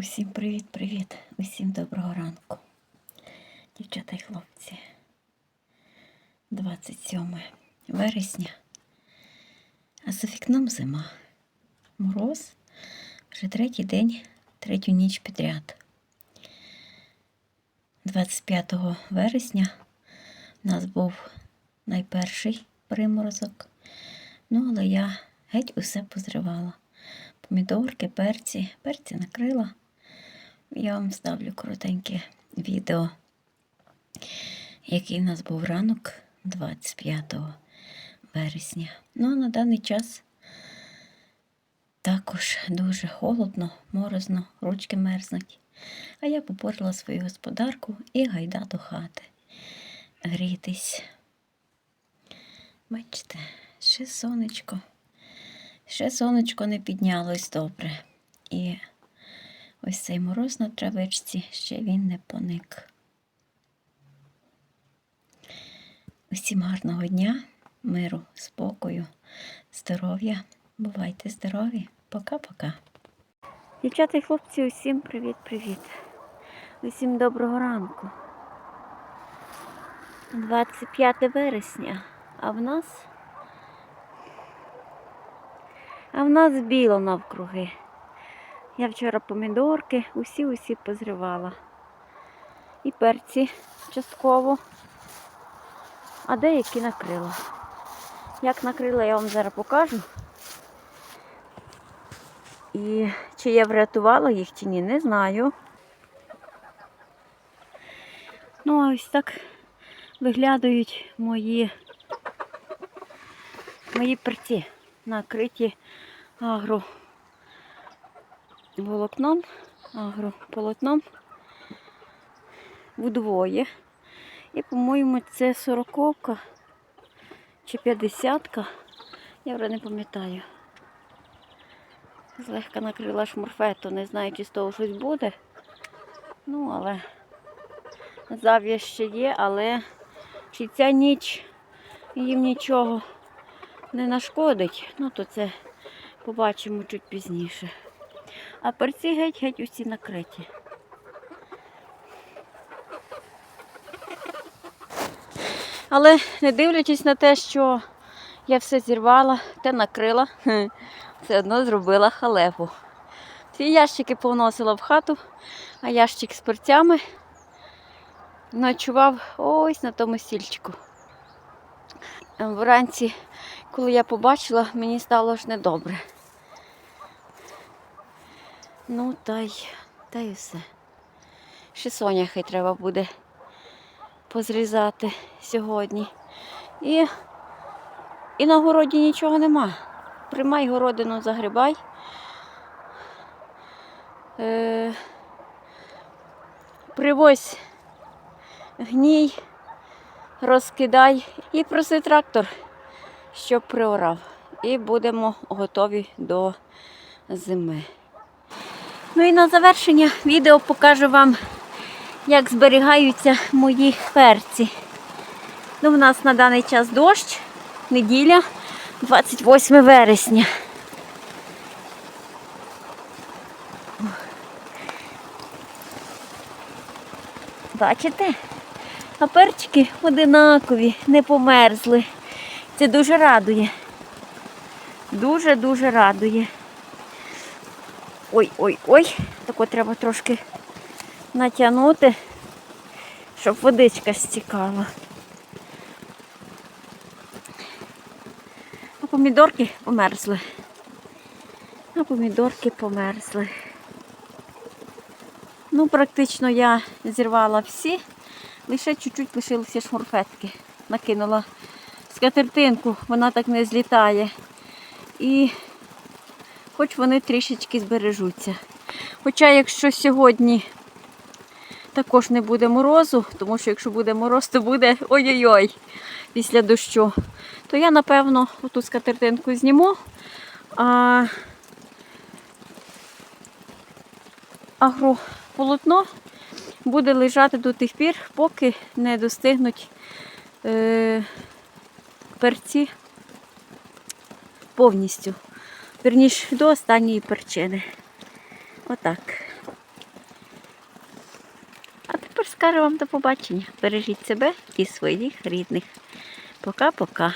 Усім привіт-привіт, усім доброго ранку. Дівчата і хлопці. 27 вересня. А за вікном зима. Мороз вже третій день, третю ніч підряд. 25 вересня у нас був найперший приморозок. Ну, але я геть усе позривала. Помідорки, перці, перці накрила. Я вам ставлю коротеньке відео, який в нас був ранок 25 вересня. Ну, а на даний час також дуже холодно, морозно, ручки мерзнуть. А я попорила свою господарку і гайда до хати. Грітись. Бачите, ще сонечко. Ще сонечко не піднялось добре. І ось цей мороз на травичці ще він не поник. Усім гарного дня, миру, спокою, здоров'я. Бувайте здорові. Пока-пока. Дівчата і хлопці, усім привіт-привіт. Усім доброго ранку. 25 вересня, а в нас а в нас біло навкруги. Я вчора помідорки, усі-усі позривала. І перці частково, а деякі накрила. Як накрила, я вам зараз покажу. І чи я врятувала їх, чи ні, не знаю. Ну, а ось так виглядають мої, мої перці накриті агроволокном, агрополотном вдвоє. І, по-моєму, це сороковка чи п'ятдесятка. Я вже не пам'ятаю. Злегка накрила шмурфету, не знаю, чи з того щось буде. Ну, але зав'яз ще є, але чи ця ніч їм нічого не нашкодить, ну то це побачимо чуть пізніше. А перці геть-геть усі накриті. Але не дивлячись на те, що я все зірвала, те накрила, все одно зробила халепу. Ці ящики повносила в хату, а ящик з перцями ночував ось на тому стільчику. Вранці, коли я побачила, мені стало ж недобре. Ну, та й, та й все. Ще соняхи треба буде позрізати сьогодні. І, і на городі нічого нема. Приймай городину, загрібай. Е, привозь гній, розкидай і проси трактор, щоб приорав. І будемо готові до зими. Ну і на завершення відео покажу вам, як зберігаються мої перці. Ну, У нас на даний час дощ, неділя, 28 вересня. Бачите? А перчики одинакові, не померзли. Це дуже радує. Дуже-дуже радує. Ой-ой-ой, тако треба трошки натягнути, щоб водичка стікала. А помідорки померзли. А помідорки померзли. Ну, практично я зірвала всі, лише чуть-чуть лишилися шмурфетки. Накинула скатертинку, вона так не злітає. І хоч вони трішечки збережуться. Хоча, якщо сьогодні також не буде морозу, тому що якщо буде мороз, то буде ой-ой-ой після дощу, то я, напевно, оту скатертинку зніму. А агрополотно буде лежати до тих пір, поки не достигнуть е, перці повністю. Верніш до останньої перчини. Отак. А тепер скажу вам до побачення. Бережіть себе і своїх рідних. Пока-пока.